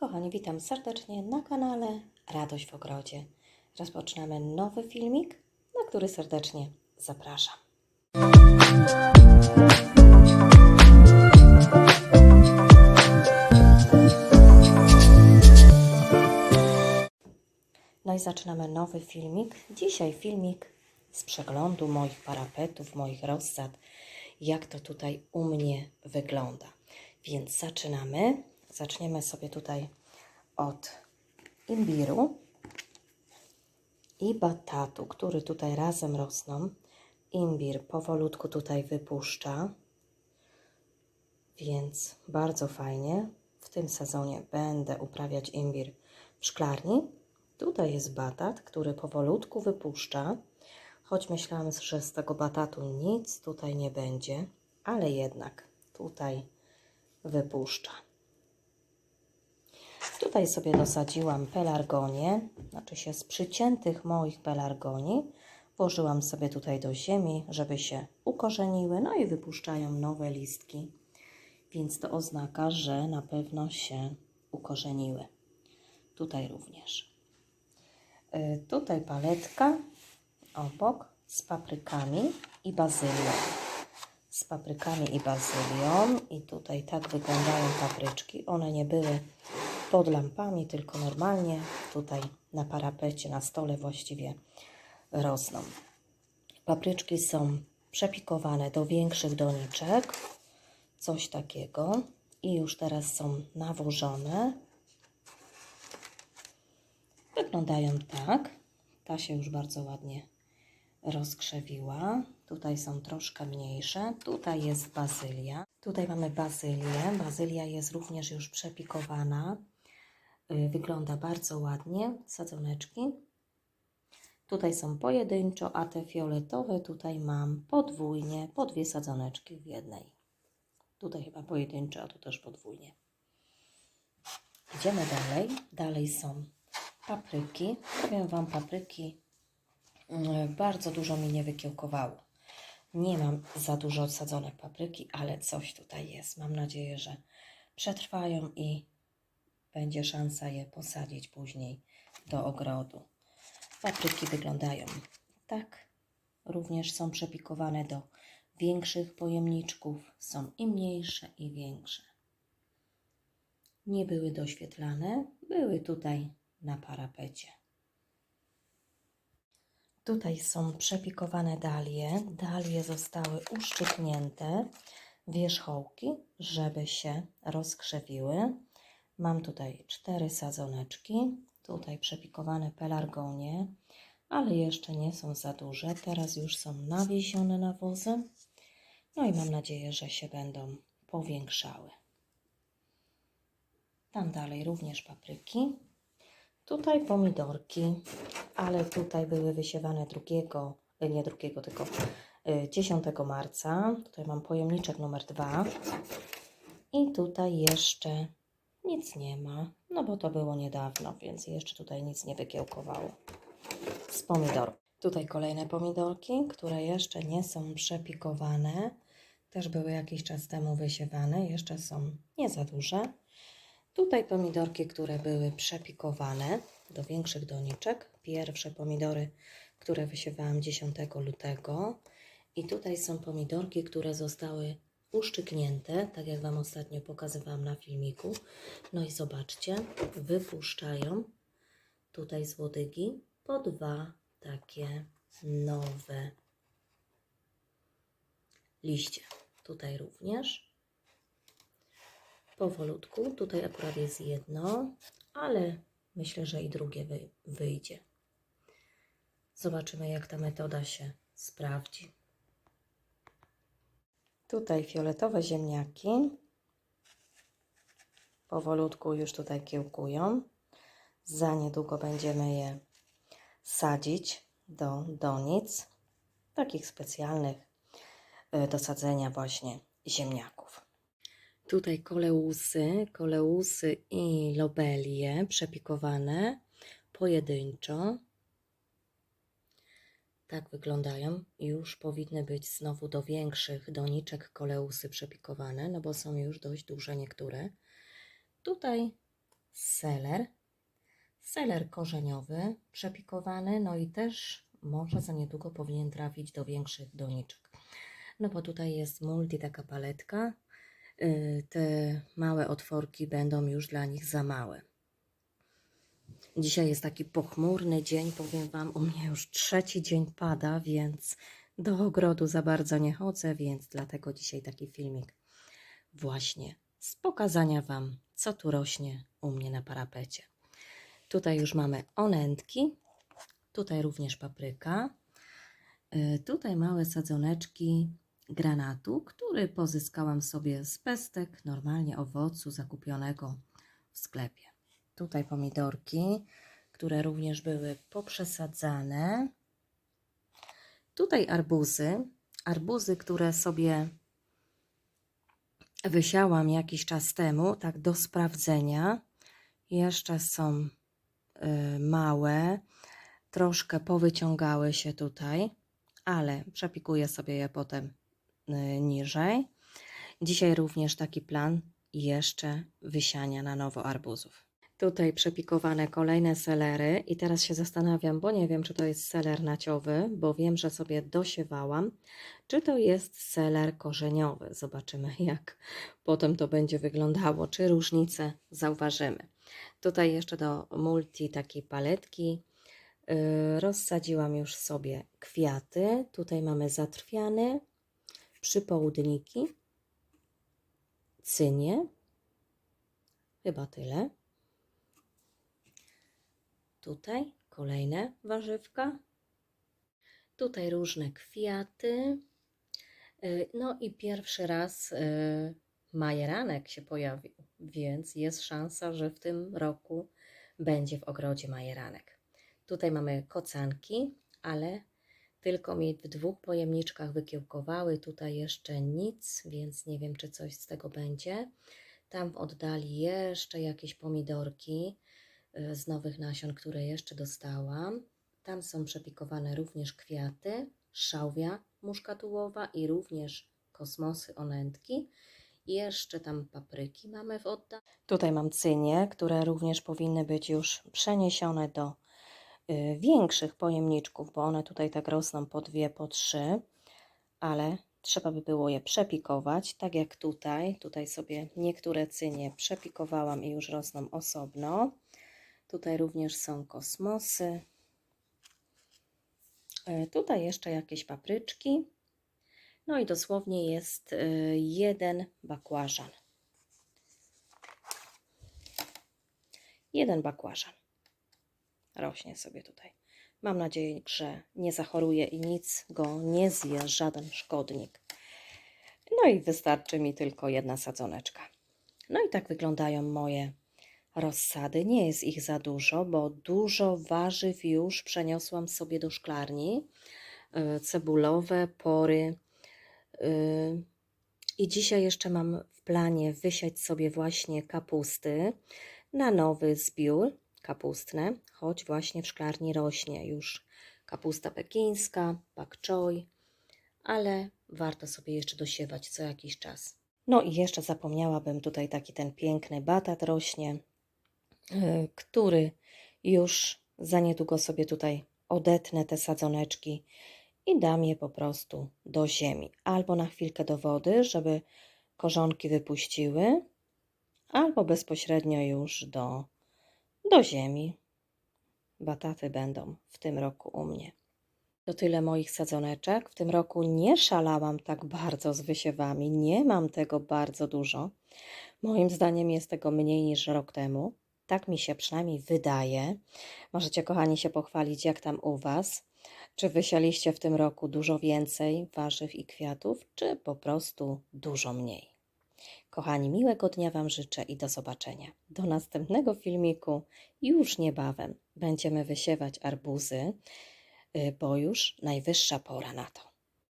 Kochani, witam serdecznie na kanale Radość w Ogrodzie. Rozpoczynamy nowy filmik, na który serdecznie zapraszam. No i zaczynamy nowy filmik. Dzisiaj filmik z przeglądu moich parapetów, moich rozsad, jak to tutaj u mnie wygląda. Więc zaczynamy. Zaczniemy sobie tutaj od imbiru i batatu, który tutaj razem rosną. Imbir powolutku tutaj wypuszcza, więc bardzo fajnie. W tym sezonie będę uprawiać imbir w szklarni. Tutaj jest batat, który powolutku wypuszcza, choć myślałam, że z tego batatu nic tutaj nie będzie, ale jednak tutaj wypuszcza. Tutaj sobie dosadziłam pelargonię, znaczy się z przyciętych moich pelargonii. Włożyłam sobie tutaj do ziemi, żeby się ukorzeniły, no i wypuszczają nowe listki. Więc to oznaka, że na pewno się ukorzeniły. Tutaj również. Y, Tutaj paletka obok z paprykami i bazylią. Z paprykami i bazylią. I tutaj tak wyglądają papryczki. One nie były pod lampami, tylko normalnie tutaj na parapecie, na stole właściwie rosną. Papryczki są przepikowane do większych doniczek, coś takiego. I już teraz są nawożone. Wyglądają tak. Ta się już bardzo ładnie rozkrzewiła. Tutaj są troszkę mniejsze. Tutaj jest bazylia. Tutaj mamy bazylię. Bazylia jest również już przepikowana. Y, Wygląda bardzo ładnie. Sadzoneczki. Tutaj są pojedynczo, a te fioletowe tutaj mam podwójnie, po dwie sadzoneczki w jednej. Tutaj chyba pojedynczo, a tu też podwójnie. Idziemy dalej. Dalej są papryki. Powiem Wam, papryki mm, bardzo dużo mi nie wykiełkowało. Nie mam za dużo odsadzonych papryki, ale coś tutaj jest. Mam nadzieję, że przetrwają i będzie szansa je posadzić później do ogrodu. Papryki wyglądają tak. Również są przepikowane do większych pojemniczków. Są i mniejsze, i większe. Nie były doświetlane, były tutaj na parapecie. Tutaj są przepikowane dalie. Dalie zostały uszczypnięte, wierzchołki, żeby się rozkrzewiły. Mam tutaj cztery sadzoneczki, tutaj przepikowane pelargonie, ale jeszcze nie są za duże. Teraz już są nawiezione nawozy. No i mam nadzieję, że się będą powiększały. Tam dalej również papryki. Tutaj pomidorki, ale tutaj były wysiewane drugiego, e, nie drugiego, tylko e, 10 marca. Tutaj mam pojemniczek numer 2. I tutaj jeszcze nic nie ma, no bo to było niedawno, więc jeszcze tutaj nic nie wykiełkowało z pomidor. Tutaj kolejne pomidorki, które jeszcze nie są przepikowane. Też były jakiś czas temu wysiewane, jeszcze są nie za duże. Tutaj pomidorki, które były przepikowane do większych doniczek. Pierwsze pomidory, które wysiewałam 10 lutego. I tutaj są pomidorki, które zostały uszczyknięte, tak jak Wam ostatnio pokazywałam na filmiku. No i zobaczcie, wypuszczają tutaj z łodygi po dwa takie nowe liście. Tutaj również powolutku. Tutaj akurat jest jedno, ale myślę, że i drugie wy, wyjdzie. Zobaczymy, jak ta metoda się sprawdzi. Tutaj fioletowe ziemniaki powolutku już tutaj kiełkują. Za niedługo będziemy je sadzić do donic, takich specjalnych y, do sadzenia właśnie ziemniaków. Tutaj koleusy, koleusy i lobelie przepikowane pojedynczo. Tak wyglądają. Już powinny być znowu do większych doniczek koleusy przepikowane, no bo są już dość duże niektóre. Tutaj seler. Seler korzeniowy, przepikowany, no i też może za niedługo powinien trafić do większych doniczek. No bo tutaj jest multi taka paletka. Yy, Te małe otworki będą już dla nich za małe. Dzisiaj jest taki pochmurny dzień, powiem Wam, u mnie już trzeci dzień pada, więc do ogrodu za bardzo nie chodzę, więc dlatego dzisiaj taki filmik właśnie z pokazania Wam, co tu rośnie u mnie na parapecie. Tutaj już mamy onętki, tutaj również papryka, y, tutaj małe sadzoneczki granatu, który pozyskałam sobie z pestek, normalnie owocu zakupionego w sklepie. Tutaj pomidorki, które również były poprzesadzane. Tutaj arbuzy, arbuzy, które sobie wysiałam jakiś czas temu, tak do sprawdzenia. Jeszcze są y, małe, troszkę powyciągały się tutaj, ale przepikuję sobie je potem y, niżej. Dzisiaj również taki plan jeszcze wysiania na nowo arbuzów. Tutaj przepikowane kolejne selery i teraz się zastanawiam, bo nie wiem, czy to jest seler naciowy, bo wiem, że sobie dosiewałam, czy to jest seler korzeniowy. Zobaczymy, jak potem to będzie wyglądało, czy różnice zauważymy. Tutaj jeszcze do multi takiej paletki yy, rozsadziłam już sobie kwiaty. Tutaj mamy zatrwiany, przypołudniki, cynie, chyba tyle. Tutaj kolejne warzywka. Tutaj różne kwiaty. Y, No i pierwszy raz y, majeranek się pojawił, więc jest szansa, że w tym roku będzie w ogrodzie majeranek. Tutaj mamy kocanki, ale tylko mi w dwóch pojemniczkach wykiełkowały. Tutaj jeszcze nic, więc nie wiem, czy coś z tego będzie. Tam w oddali jeszcze jakieś pomidorki z nowych nasion, które jeszcze dostałam. Tam są przepikowane również kwiaty, szałwia muszkatułowa i również kosmosy onętki. Jeszcze tam papryki mamy w oddali. Tutaj mam cynie, które również powinny być już przeniesione do y, większych pojemniczków, bo one tutaj tak rosną po dwie, po trzy, ale trzeba by było je przepikować, tak jak tutaj. Tutaj sobie niektóre cynie przepikowałam i już rosną osobno. Tutaj również są kosmosy. E, Tutaj jeszcze jakieś papryczki. No i dosłownie jest e, jeden bakłażan. Jeden bakłażan. Rośnie sobie tutaj. Mam nadzieję, że nie zachoruje i nic go nie zje, żaden szkodnik. No i wystarczy mi tylko jedna sadzoneczka. No i tak wyglądają moje rozsady. Nie jest ich za dużo, bo dużo warzyw już przeniosłam sobie do szklarni. E, Cebulowe, pory. y, I dzisiaj jeszcze mam w planie wysiać sobie właśnie kapusty na nowy zbiór kapustne, choć właśnie w szklarni rośnie już kapusta pekińska, pak choi, ale warto sobie jeszcze dosiewać co jakiś czas. No i jeszcze zapomniałabym, tutaj taki ten piękny batat rośnie, który już za niedługo sobie tutaj odetnę te sadzoneczki i dam je po prostu do ziemi. Albo na chwilkę do wody, żeby korzonki wypuściły, albo bezpośrednio już do, do ziemi. Bataty będą w tym roku u mnie. To tyle moich sadzoneczek. W tym roku nie szalałam tak bardzo z wysiewami. Nie mam tego bardzo dużo. Moim zdaniem jest tego mniej niż rok temu. Tak mi się przynajmniej wydaje. Możecie, kochani, się pochwalić, jak tam u Was. Czy wysialiście w tym roku dużo więcej warzyw i kwiatów, czy po prostu dużo mniej? Kochani, miłego dnia Wam życzę i do zobaczenia. Do następnego filmiku już niebawem będziemy wysiewać arbuzy, y, bo już najwyższa pora na to.